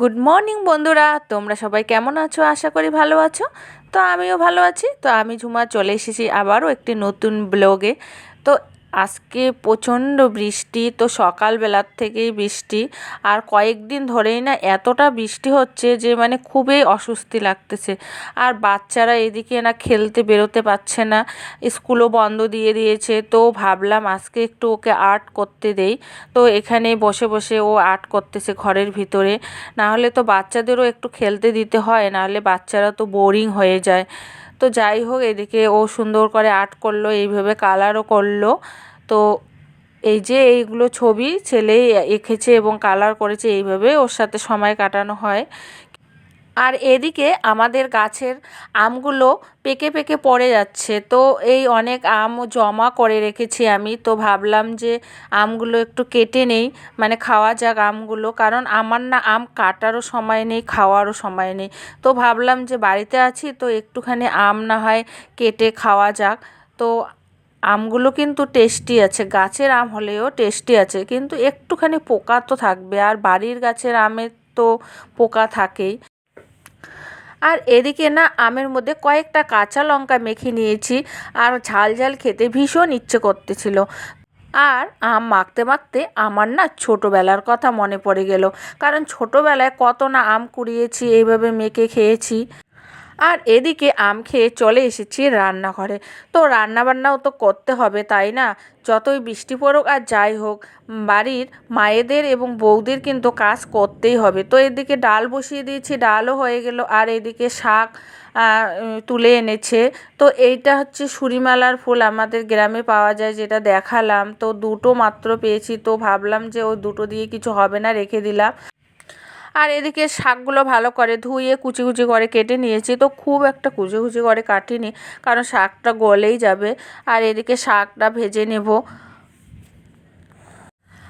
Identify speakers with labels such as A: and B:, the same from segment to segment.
A: Good morning বন্ধুরা, তোমরা সবাই কেমন আছো? আশা করি ভালো আছো। তো আমিও ভালো আছি। তো আমি ঝুমা চলে এসেছি আবারও একটি নতুন ব্লগে। তো আজকে প্রচণ্ড বৃষ্টি, তো সকালবেলার থেকেই বৃষ্টি। আর কয়েকদিন ধরেই না এতটা বৃষ্টি হচ্ছে যে মানে খুবই অস্বস্তি লাগতেছে। আর বাচ্চারা এদিকে না খেলতে বেরোতে পারছে না, স্কুলও বন্ধ দিয়ে দিয়েছে, তো ভাবলাম আজকে একটু ওকে আর্ট করতে দেই। তো এখানে বসে বসে ও আর্ট করতেছে ঘরের ভিতরে। না হলে তো বাচ্চাদেরও একটু খেলতে দিতে হয়, নাহলে বাচ্চারা তো বোরিং হয়ে যায়। তো যাই হোক, এদিকে ও সুন্দর করে আর্ট করল, এইভাবে কালারও করল। তো এই যে এইগুলো ছবি ছেলেই এঁকেছে এবং কালার করেছে এইভাবে ওর সাথে সময় কাটানো হয়। আর এদিকে আমাদের গাছের আমগুলো পেকে পেকে পড়ে যাচ্ছে। তো এই অনেক আম জমা করে রেখেছি আমি। তো ভাবলাম যে আমগুলো একটু কেটে নেই। মানে খাওয়া যাক আমগুলো। কারণ আমার না আম কাটারও সময় নেই, খাওয়ারও সময় নেই। তো ভাবলাম যে বাড়িতে আছি, তো একটুখানি আম না হয় কেটে খাওয়া যাক। তো আমগুলো কিন্তু টেস্টি আছে। গাছের আম হলেও টেস্টি আছে, কিন্তু একটুখানি পোকা তো থাকবে, আর বাড়ির গাছের আমের তো পোকা থাকেই। আর এদিকে না, আমের মধ্যে কয়েকটা কাঁচা লঙ্কা মেখে নিয়েছি, আর ঝাল ঝাল খেতে ভীষণ ইচ্ছে করতেছিল। আর আম মাখতে মাখতে আমার না ছোটোবেলার কথা মনে পড়ে গেল, কারণ ছোটোবেলায় কত না আম কুড়িয়েছি, এইভাবে মেখে খেয়েছি। আর এদিকে আম খেয়ে চলে এসেছি রান্নাঘরে। তো রান্নাবান্নাও তো করতে হবে, তাই না? যতই বৃষ্টি পড়ুক আর যাই হোক, বাড়ির মায়েদের এবং বৌদের কিন্তু কাজ করতেই হবে। তো এদিকে ডাল বসিয়ে দিয়েছি, ডালও হয়ে গেল আর এদিকে শাক তুলে এনেছে। তো এইটা হচ্ছে সুরিমালার ফুল, আমাদের গ্রামে পাওয়া যায়, যেটা দেখালাম। তো দুটো মাত্র পেয়েছি, তো ভাবলাম যে ওই দুটো দিয়ে কিছু হবে না, রেখে দিলাম। আর এদিকে শাকগুলো ভালো করে ধুয়ে কুচি কুচি করে কেটে নিয়েছি। তো খুব একটা কুচি কুচি করে কাটিনি, কারণ শাকটা গলেই যাবে। আর এদিকে শাকটা ভেজে নেব।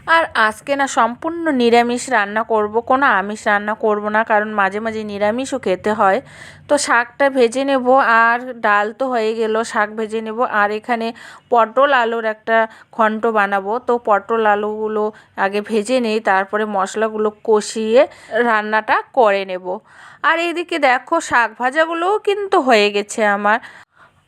A: আর আজকে না সম্পূর্ণ নিরামিষ রান্না করব, কোনো আমিষ রান্না করব না, কারণ মাঝে মাঝে নিরামিষও খেতে হয়। তো শাকটা ভেজে নেব, আর ডাল তো হয়ে গেল, শাক ভেজে নেব। আর এখানে পটল আলুর একটা ঘন্ট বানাবো। তো পটল আলুগুলো আগে ভেজে নেই, তারপরে মশলাগুলো কষিয়ে রান্নাটা করে নেব। আর এদিকে দেখো শাক ভাজাগুলোও কিন্তু হয়ে গেছে আমার।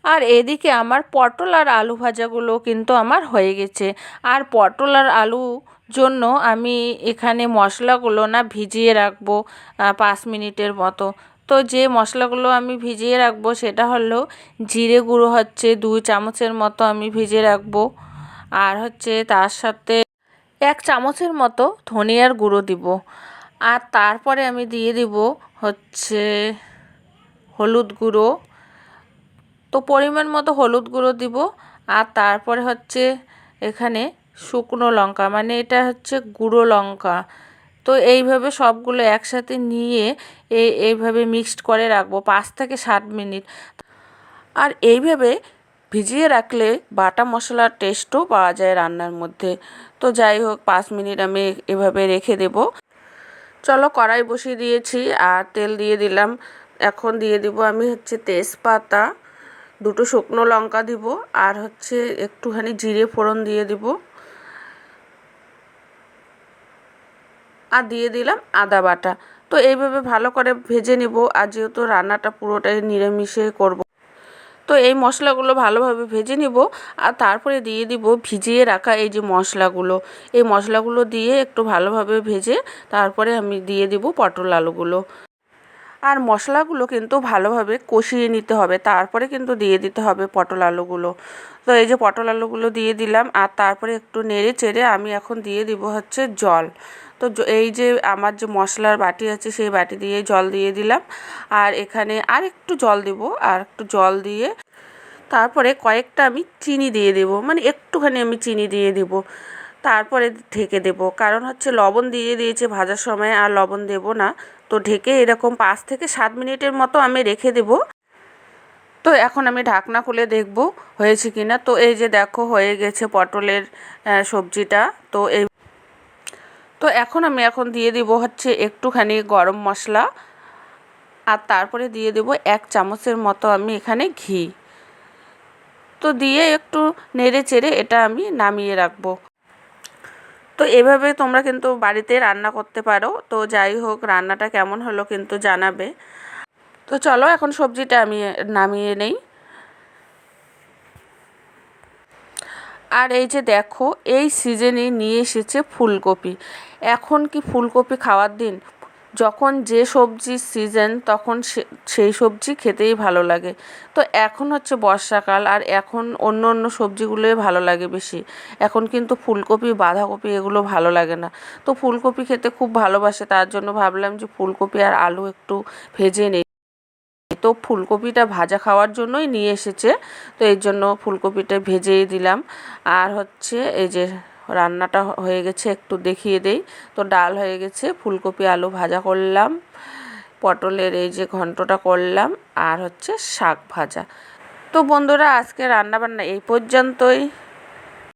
A: আর এদিকে আমার পটল আর আলু ভাজাগুলো কিন্তু আমার হয়ে গেছে। আর পটল আর আলু জন্য আমি এখানে মশলাগুলো না ভিজিয়ে রাখব পাঁচ মিনিটের মতো। তো যে মশলাগুলো আমি ভিজিয়ে রাখব সেটা হলো জিরে গুঁড়ো হচ্ছে দুই চামচের মতো আমি ভিজিয়ে রাখব। আর হচ্ছে তার সাথে এক চামচের মতো ধনিয়ার গুঁড়ো দিব। আর তারপরে আমি দিয়ে দিব হচ্ছে হলুদ গুঁড়ো। তো পরিমাণ মতো হলুদ গুঁড়ো দিব, আর তারপরে হচ্ছে এখানে শুকনো লঙ্কা মানে এটা হচ্ছে গুঁড়ো লঙ্কা। তো এইভাবে সবগুলো একসাথে নিয়ে এই এইভাবে মিক্সড করে রাখব পাঁচ থেকে সাত মিনিট। আর এইভাবে ভিজিয়ে রাখলে বাটা মশলার টেস্টও পাওয়া যায় রান্নার মধ্যে। তো যাই হোক, পাঁচ মিনিট আমি এভাবে রেখে দেব। চলো কড়াই বসিয়ে দিয়েছি, আর তেল দিয়ে দিলাম। এখন দিয়ে দিব আমি হচ্ছে তেজপাতা। দুটো শুকনো লঙ্কা দিব আর হচ্ছে একটুখানি জিরে ফোড়ন দিয়ে দিব। আর দিয়ে দিলাম আদা বাটা। তো এইভাবে ভালো করে ভেজে নেব আর যেহেতু রান্নাটা পুরোটাই নিরামিষে করব। তো এই মশলাগুলো ভালোভাবে ভেজে নিব আর তারপরে দিয়ে দিব ভিজিয়ে রাখা এই যে মশলাগুলো। এই মশলাগুলো দিয়ে একটু ভালোভাবে ভেজে তারপরে আমি দিয়ে দিব পটল আলুগুলো। আর মশলাগুলো কিন্তু ভালোভাবে কষিয়ে নিতে হবে। তারপরে কিন্তু দিয়ে দিতে হবে পটল আলুগুলো। তো এই যে পটল আলুগুলো দিয়ে দিলাম, আর তারপরে একটু নেড়ে চেড়ে আমি এখন দিয়ে দিব হচ্ছে জল। তো এই যে আমার যে মশলার বাটি আছে, সেই বাটি দিয়ে জল দিয়ে দিলাম। আর এখানে আর একটু জল দেব, আর একটু জল দিয়ে তারপরে কয়েকটা আমি চিনি দিয়ে দেব। মানে একটুখানি আমি চিনি দিয়ে দেব। তারপরে ঢেকে দেব। কারণ হচ্ছে লবণ দিয়ে দিয়েছে ভাজার সময় আর লবণ দেব না। তো ঢেকে এরকম পাঁচ থেকে সাত মিনিটের মতো আমি রেখে দেব। তো এখন আমি ঢাকনা খুলে দেখব হয়েছে কি না তো এই যে দেখো হয়ে গেছে পটলের সবজিটা। তো এই তো এখন আমি এখন দিয়ে দিব হচ্ছে একটুখানি গরম মশলা। আর তারপরে দিয়ে দেব এক চামচের মতো আমি এখানে ঘি। তো দিয়ে একটু নেড়ে চেড়ে এটা আমি নামিয়ে রাখব। তো এভাবে তোমরা কিন্তু বাড়িতে রান্না করতে পারো। তো যাই হোক, রান্নাটা কেমন হলো কিন্তু জানাবে। তো চলো, এখন সবজিটা আমি নামিয়ে নেই। আর এই যে দেখো, এই সিজনে নিয়ে এসেছে ফুলকপি। এখন কি ফুলকপি খাওয়ার দিন? যখন যে সবজির সিজন তখন সেই সবজি খেতেই ভালো লাগে। তো এখন হচ্ছে বর্ষাকাল, আর এখন অন্য অন্য সবজিগুলোই ভালো লাগে বেশি। এখন কিন্তু ফুলকপি, বাঁধাকপি এগুলো ভালো লাগে না। তো ফুলকপি খেতে খুব ভালোবাসে, তার জন্য ভাবলাম যে ফুলকপি আর আলু একটু ভেজে নেই। তো ফুলকপিটা ভাজা খাওয়ার জন্যই নিয়ে এসেছে, তো এই জন্য ফুলকপিটা ভেজেই দিলাম। আর হচ্ছে এই যে রান্নাটা হয়ে গেছে, একটু দেখিয়ে দেই। তো ডাল হয়ে গেছে, ফুলকপি, আলু ভাজা করলাম, পটলের এই যে ঘন্টটা করলাম, আর হচ্ছে শাক ভাজা। তো বন্ধুরা, আজকে রান্নাবান্না এই পর্যন্তই।